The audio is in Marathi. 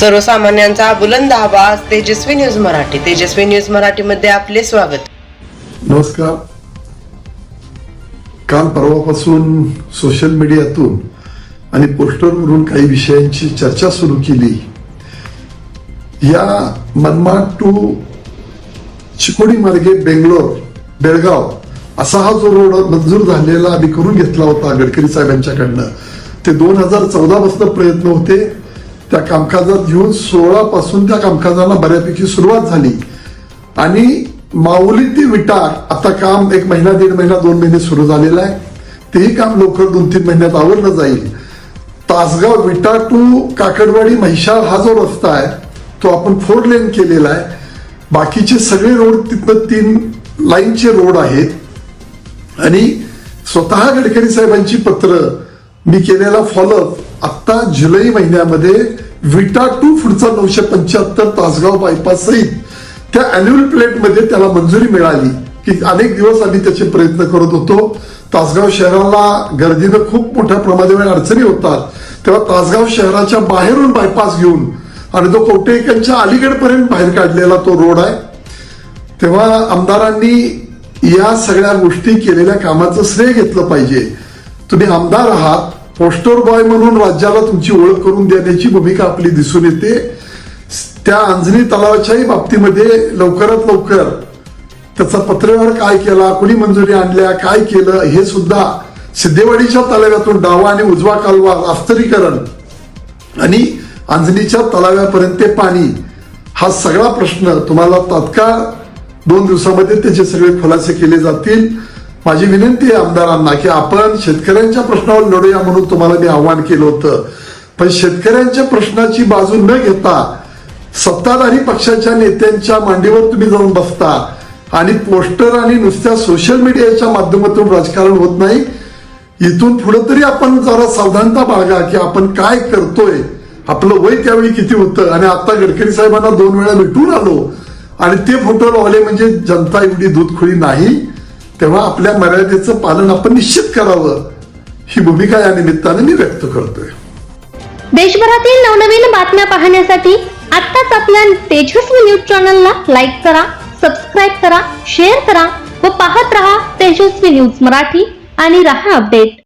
सर्वसामान्यांचा बुलंद आवाज तेजस्वी न्यूज मराठी. तेजस्वी न्यूज मराठीमध्ये आपले स्वागत. नमस्कार. काल परवापासून सोशल मीडियातून आणि पोस्टरवरून काही विषयांची चर्चा सुरू केली. या मनमाड टू चिकोडी मार्गे बेंगलोर बेळगाव असा हा जो रोड मंजूर झालेला आम्ही करून घेतला होता गडकरी साहेबांच्याकडनं. ते दोन हजार चौदा पासून प्रयत्न होते. त्या कामकाजात घेऊन सोळा पासून त्या कामकाजाला बऱ्यापैकी सुरुवात झाली. आणि माऊली ती विटार आता काम एक महिना दीड महिना दोन महिने सुरू झालेलं आहे. तेही काम लवकर दोन तीन महिन्यात आवरलं जाईल. तासगाव विटा टू काकडवाडी महिशाळ हा जो रस्ता आहे तो आपण फोर लेन केलेला आहे. बाकीचे सगळे रोड तिथनं तीन लाईनचे रोड आहेत. आणि स्वतः गडकरी साहेबांची पत्र मी केलेला फॉलोअप आत्ता जुलै महिन्यामध्ये विटा टू पुढचा नऊशे पंच्याहत्तर तासगाव बायपास सहित त्या अॅन्युअल प्लेटमध्ये त्याला मंजुरी मिळाली की अनेक दिवस आम्ही त्याचे प्रयत्न करत होतो. तासगाव शहराला गर्दीनं खूप मोठ्या प्रमाणावर अडचणी होतात. तेव्हा तासगाव शहराच्या बाहेरून बायपास घेऊन आणि तो कवटेकनच्या अलीकडपर्यंत बाहेर काढलेला तो रोड आहे. तेव्हा आमदारांनी या सगळ्या गोष्टी केलेल्या कामाचं श्रेय घेतलं पाहिजे. तुम्ही आमदार आहात पोस्टर बॉय म्हणून राज्याला तुमची ओळख करून देण्याची भूमिका आपली दिसून येते. त्या अंजनी तलावाच्याही बाबतीमध्ये लवकरात लवकर त्याचा पत्रव्यवहार काय केला कोणी मंजुरी आणल्या काय केलं हे सुद्धा सिद्धेवाडीच्या तलाव्यातून डावा आणि उजवा कालवा रास्तरीकरण आणि अंजनीच्या तलाव्यापर्यंत ते पाणी हा सगळा प्रश्न तुम्हाला तात्काळ दोन दिवसामध्ये त्याचे सगळे खुलासे केले जातील. माझी विनंती आहे आमदारांना की आपण शेतकऱ्यांच्या प्रश्नावर लढूया म्हणून तुम्हाला मी आव्हान केलं होतं. पण शेतकऱ्यांच्या प्रश्नाची बाजू न घेता सत्ताधारी पक्षाच्या नेत्यांच्या मांडीवर तुम्ही जाऊन बसता. आणि पोस्टर आणि नुसत्या सोशल मीडियाच्या माध्यमातून राजकारण होत नाही. इथून पुढे तरी आपण जरा सावधानता बाळगा की आपण काय करतोय. आपलं वय त्यावेळी किती होतं? आणि आता गडकरी साहेबांना दोन वेळा भेटून आलो. आणि ते फोटो लावले म्हणजे जनता एवढी दूधखोळी नाही. तेव्हा आपल्या मर्यादेचं पालन आपण निश्चित करावं. ही भूमिका या निमित्ताने मी व्यक्त करतोय. देशभरातील नवनवीन बातम्या पाहण्यासाठी आत्ताच आपल्या तेजस्वी न्यूज चॅनलला लाईक करा सबस्क्राईब करा शेअर करा व पाहत रहा तेजस्वी न्यूज मराठी आणि रहा अपडेट.